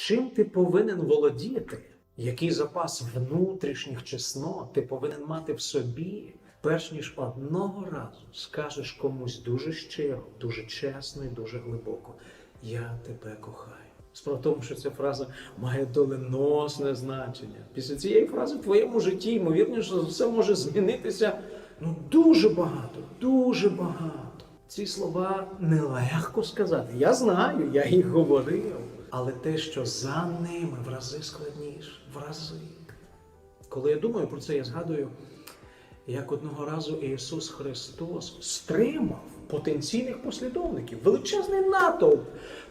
чим ти повинен володіти, який запас внутрішніх чеснот ти повинен мати в собі, перш ніж одного разу скажеш комусь дуже щиро, дуже чесно і дуже глибоко: Я тебе кохаю. Справа в тому, що ця фраза має доленосне значення. Після цієї фрази в твоєму житті, ймовірніше, все може змінитися ну дуже багато, дуже багато. Ці слова нелегко сказати. Я знаю, я їх говорив. Але те, що за ними в рази складніше, в рази. Коли я думаю про це, я згадую, як одного разу Ісус Христос стримав потенційних послідовників, величезний натовп,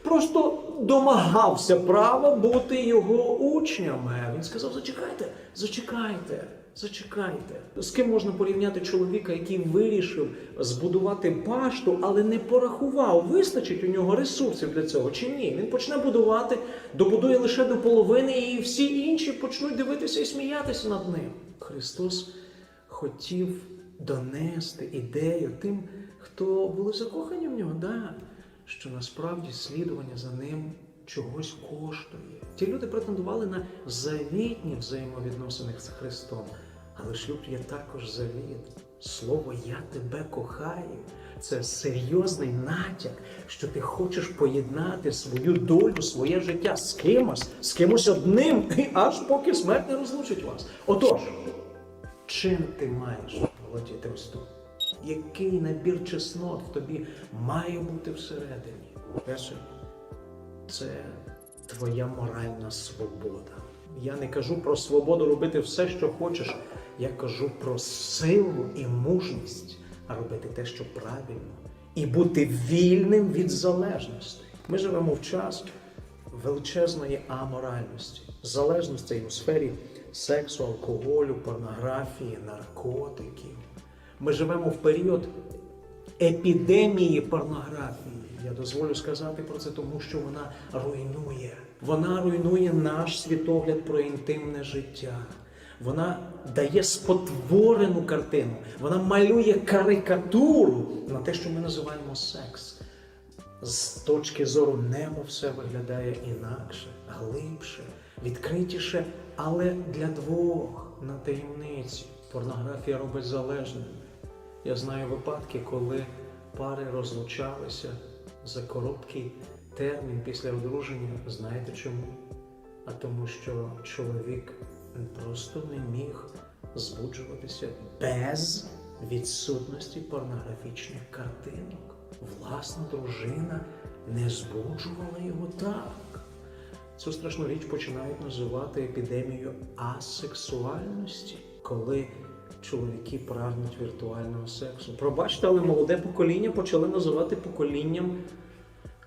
просто домагався права бути його учнями. Він сказав: зачекайте, зачекайте. Зачекайте, з ким можна порівняти чоловіка, який вирішив збудувати башту, але не порахував, вистачить у нього ресурсів для цього чи ні. Він почне будувати, добудує лише до половини, і всі інші почнуть дивитися і сміятися над ним. Христос хотів донести ідею тим, хто були закохані в нього, да, що насправді слідування за ним чогось коштує. Ті люди претендували на завітні взаємовідносини з Христом. Але шлюб є також завіт. Слово Я тебе кохаю. Це серйозний натяк, що ти хочеш поєднати свою долю, своє життя з кимось, з кимось одним, і аж поки смерть не розлучить вас. Отож, чим ти маєш володіти ось тут? Який набір чеснот в тобі має бути всередині? Перше, це твоя моральна свобода. Я не кажу про свободу робити все, що хочеш. Я кажу про силу і мужність робити те, що правильно, і бути вільним від залежностей. Ми живемо в час величезної аморальності, залежностей у сфері сексу, алкоголю, порнографії, наркотиків. Ми живемо в період епідемії порнографії. Я дозволю сказати про це, тому що вона руйнує. Вона руйнує наш світогляд про інтимне життя. Вона дає спотворену картину. Вона малює карикатуру на те, що ми називаємо секс. З точки зору неба все виглядає інакше, глибше, відкритіше, але для двох на таємниці. Порнографія робить залежним. Я знаю випадки, коли пари розлучалися за короткий термін після одруження. Знаєте чому? А тому, що чоловік просто не міг збуджуватися без відсутності порнографічних картинок. Власна дружина не збуджувала його так. Цю страшну річ починають називати епідемією асексуальності, коли чоловіки прагнуть віртуального сексу. Пробачте, але молоде покоління почали називати поколінням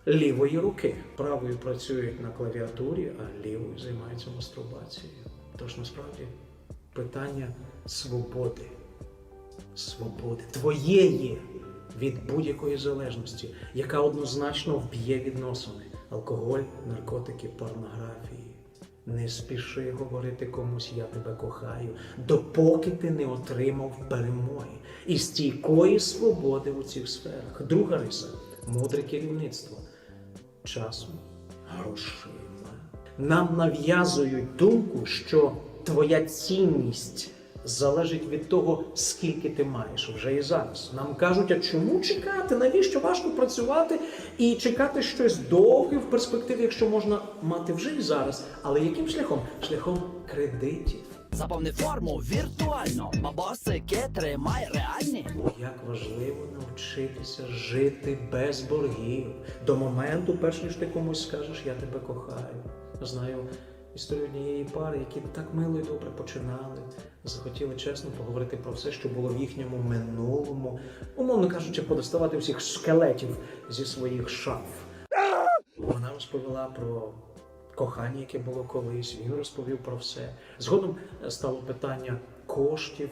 лівої руки. Правою працюють на клавіатурі, а лівою займаються мастурбацією. Тож насправді питання свободи, свободи твоєї від будь-якої залежності, яка однозначно вб'є відносини. Алкоголь, наркотики, порнографії. Не спіши говорити комусь я тебе кохаю, допоки ти не отримав перемоги і стійкої свободи у цих сферах. Друга риса мудре керівництво часом, грошима. Нам нав'язують думку, що твоя цінність залежить від того, скільки ти маєш вже і зараз. Нам кажуть, а чому чекати? Навіщо важко працювати і чекати щось довге в перспективі, якщо можна мати вже і зараз. Але яким шляхом? Шляхом кредитів. Заповни форму віртуально, бабосики тримай реальні. Як важливо навчитися жити без боргів до моменту, перш ніж ти комусь скажеш, я тебе кохаю. Знаю історію однієї пари, які так мило і добре починали, захотіли чесно поговорити про все, що було в їхньому минулому, умовно кажучи, подоставати всіх скелетів зі своїх шаф. Вона розповіла про кохання, яке було колись. Він розповів про все. Згодом е, стало питання коштів.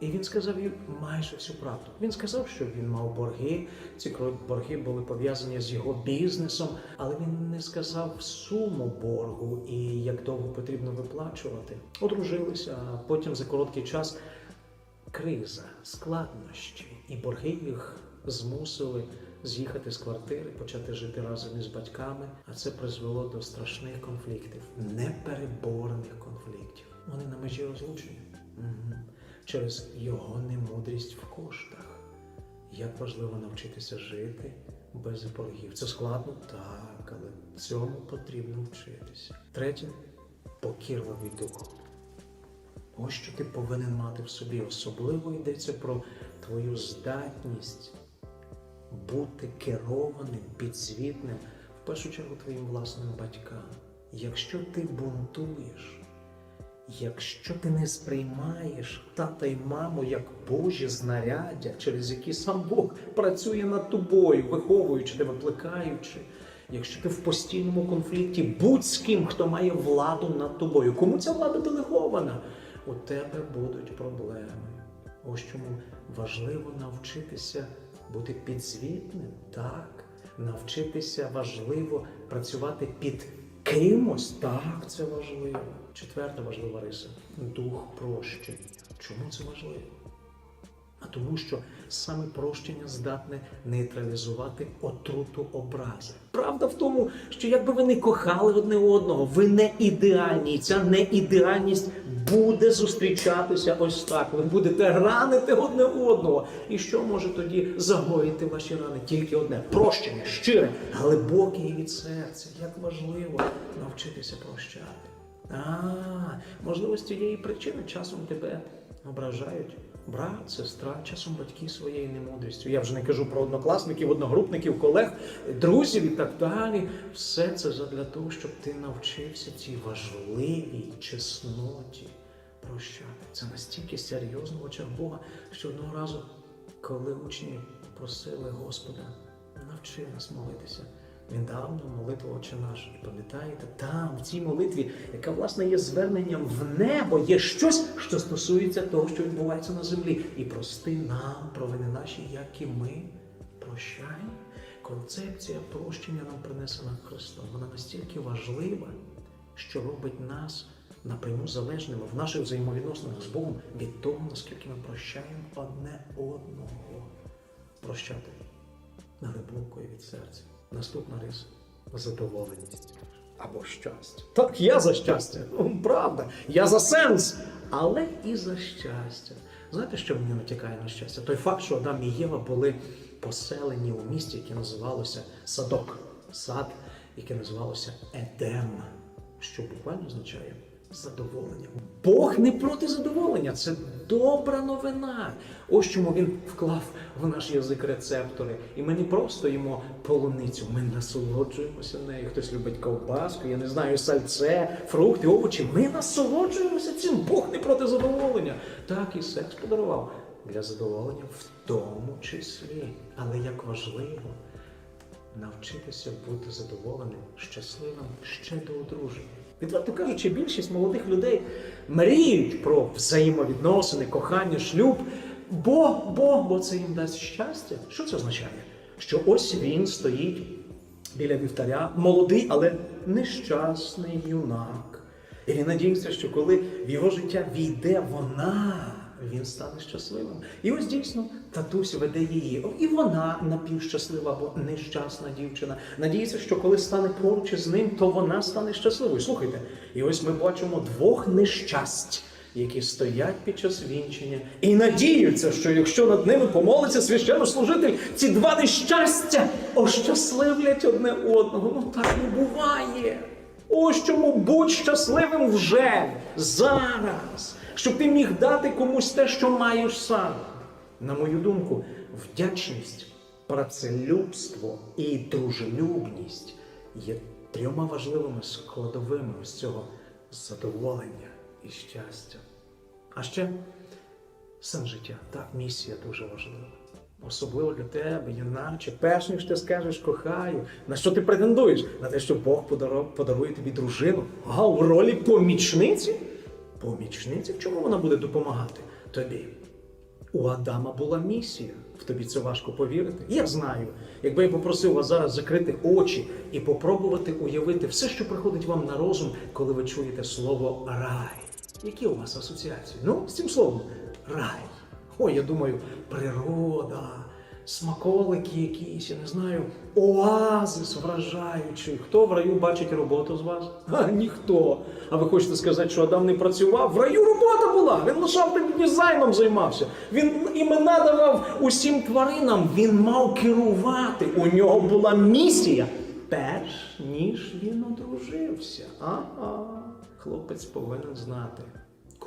І він сказав їй майже всю правду. Він сказав, що він мав борги. Ці борги були пов'язані з його бізнесом, але він не сказав суму боргу і як довго потрібно виплачувати. Одружилися, а потім за короткий час криза, складнощі, і борги їх змусили з'їхати з квартири, почати жити разом із батьками, а це призвело до страшних конфліктів, непереборних конфліктів. Вони на межі розлучення Мгм. Через його немудрість в коштах. Як важливо навчитися жити без боргів. Це складно? Так, але цьому потрібно вчитися. Третє покірливий дух. Ось що ти повинен мати в собі. Особливо йдеться про твою здатність бути керованим, підзвітним, в першу чергу твоїм власним батькам. Якщо ти бунтуєш, якщо ти не сприймаєш тата й маму як Божі знаряддя, через які сам Бог працює над тобою, виховуючи тебе, плекаючи, якщо ти в постійному конфлікті будь з ким, хто має владу над тобою, кому ця влада делегована, у тебе будуть проблеми. Ось чому важливо навчитися бути підзвітним, так, навчитися важливо працювати під кимось, так, це важливо. Четверта важлива риса дух прощення. Чому це важливо? А тому, що саме прощення здатне нейтралізувати отруту образи. Правда в тому, що якби ви не кохали одне одного, ви не ідеальні, і ця неідеальність буде зустрічатися ось так. Ви будете ранити одне одного. І що може тоді загоїти ваші рани? Тільки одне прощення, щире, глибоке і від серця. Як важливо навчитися прощати. А, можливо, з цієї причини часом тебе ображають брат, сестра, часом батьки своєю немудрістю. Я вже не кажу про однокласників, одногрупників, колег, друзів і так далі. Все це задля того, щоб ти навчився цій важливій чесноті прощати. Це настільки серйозно в очах Бога, що одного разу, коли учні просили Господа, навчи нас молитися. Він дав молитву Отче наш. І пам'ятаєте, там, в цій молитві, яка власне є зверненням в небо, є щось, що стосується того, що відбувається на землі. І прости нам провини наші, як і ми прощаємо. Концепція прощення нам принесена Христом. Вона настільки важлива, що робить нас напряму залежними в наших взаємовідносинах з Богом від того, наскільки ми прощаємо одне одного. Прощати глибоко і від серця. Наступна риса задоволеність або щастя. Так, я за щастя, ну, правда, я за сенс, але і за щастя. Знаєте, що мені натякає на щастя? Той факт, що Адам і Єва були поселені у місті, яке називалося Садок, сад, яке називалося Едем, що буквально означає задоволення. Бог не проти задоволення, це добра новина. Ось чому він вклав в наш язик рецептори. І ми не просто їмо полуницю, ми насолоджуємося нею. Хтось любить ковбаску, я не знаю, сальце, фрукти, овочі. Ми насолоджуємося цим. Бог не проти задоволення. Так і секс подарував для задоволення в тому числі. Але як важливо навчитися бути задоволеним, щасливим ще до одруження. Відверто кажучи, більшість молодих людей мріють про взаємовідносини, кохання, шлюб, бо, бо, бо це їм дасть щастя. Що це означає? Що ось він стоїть біля вівтаря, молодий, але нещасний юнак. І він надіється, що коли в його життя війде вона, він стане щасливим. І ось дійсно татусь веде її. І вона напівщаслива або нещасна дівчина. Надіється, що коли стане поруч із ним, то вона стане щасливою. Слухайте, і ось ми бачимо двох нещасть. Які стоять під час вінчення і надіються, що якщо над ними помолиться священнослужитель, ці два нещастя ощасливлять одне одного. Ну так не буває. Ось чому будь щасливим вже зараз, щоб ти міг дати комусь те, що маєш сам. На мою думку, вдячність, працелюбство і дружелюбність є трьома важливими складовими ось цього задоволення і щастя. А ще сенс життя. Так, місія дуже важлива. Особливо для тебе, юначе, перш ніж ти скажеш кохаю, на що ти претендуєш? На те, що Бог подарує тобі дружину. А у ролі помічниці? Помічниці? В чому вона буде допомагати тобі? У Адама була місія. В тобі це важко повірити. Я знаю. Якби я попросив вас зараз закрити очі і попробувати уявити все, що приходить вам на розум, коли ви чуєте слово рай. Які у вас асоціації? Ну, з цим словом рай. Ой, я думаю, природа, смаколики якісь, я не знаю, оазис вражаючий. Хто в раю бачить роботу з вас? А, ніхто. А ви хочете сказати, що Адам не працював? В раю робота була. Він лишав дизайном займався. Він імена давав усім тваринам. Він мав керувати. У нього була місія. Перш ніж він одружився. Ага. Хлопець повинен знати,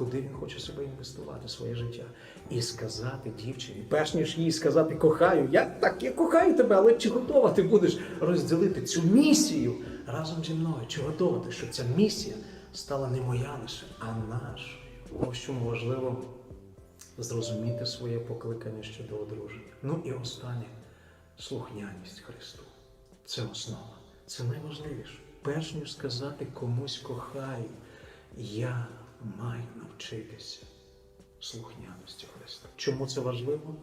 куди він хоче себе інвестувати, своє життя. І сказати дівчині, перш ніж їй сказати кохаю, я так, я кохаю тебе, але чи готова ти будеш розділити цю місію разом зі мною? Чи готова ти, щоб ця місія стала не моя лише, а наша? Ось чому важливо зрозуміти своє покликання щодо одруження. Ну і останнє слухняність Христу. Це основа. Це найважливіше. Перш ніж сказати комусь кохаю, я маю навчитися слухняності Христа. Чому це важливо?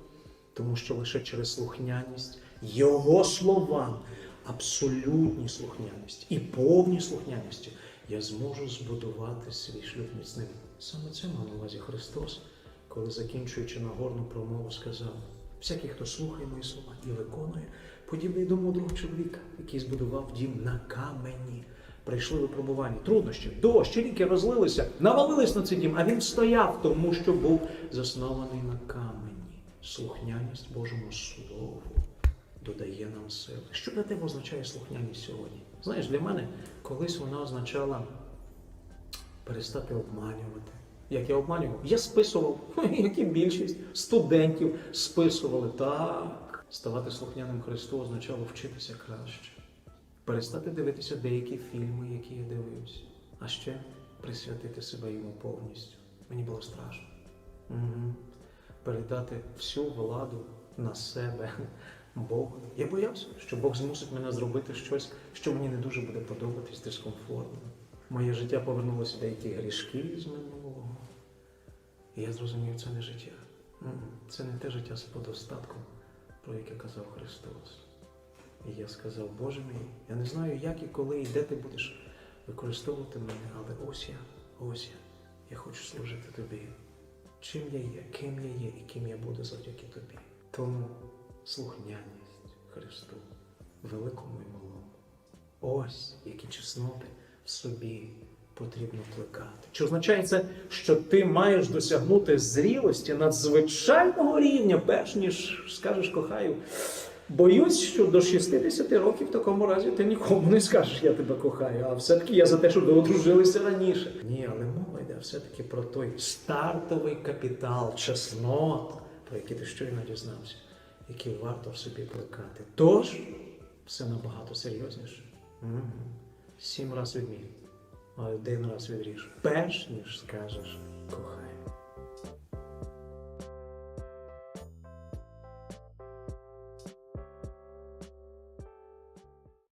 Тому що лише через слухняність Його словам, абсолютній слухняності і повній слухняності я зможу збудувати свій шлюб міцним. Саме це мав на увазі Христос, коли, закінчуючи Нагорну промову, сказав: всякий, хто слухає мої слова і виконує, подібний до мудрого чоловіка, який збудував дім на камені. Прийшли випробування, труднощі, дощ, ріки розлилися, навалились на цей дім, а він стояв, тому що був заснований на камені. Слухняність Божому Слову додає нам сили. Що для тебе означає слухняність сьогодні? Знаєш, для мене колись вона означала перестати обманювати. Як я обманював? Я списував, як і більшість студентів списували. Так, ставати слухняним Христу означало вчитися краще, перестати дивитися деякі фільми, які я дивився, а ще присвятити себе йому повністю. Мені було страшно. Угу. Передати всю владу на себе Богу. Я боявся, що Бог змусить мене зробити щось, що мені не дуже буде подобатись дискомфортно. Моє життя повернулося деякі грішки з минулого. І я зрозумів, це не життя. Це не те життя з подостатком, про яке казав Христос. І я сказав, Боже мій, я не знаю, як і коли, і де ти будеш використовувати мене, але ось я, ось я. Я хочу служити тобі. Чим я є, ким я є і ким я буду завдяки тобі. Тому слухняність Христу, великому і малому. Ось які чесноти в собі потрібно плекати. Чи означає це, що ти маєш досягнути зрілості надзвичайного рівня, перш ніж скажеш кохаю? Боюсь, що до 60 років в такому разі ти нікому не скажеш, я тебе кохаю. А все-таки я за те, щоб ви одружилися раніше. Ні, але мова йде все-таки про той стартовий капітал, чеснот, про який ти щойно дізнався, який варто в собі плекати. Тож все набагато серйозніше. Угу. Сім раз відмінь, а один раз відріж. Перш ніж скажеш кохаю.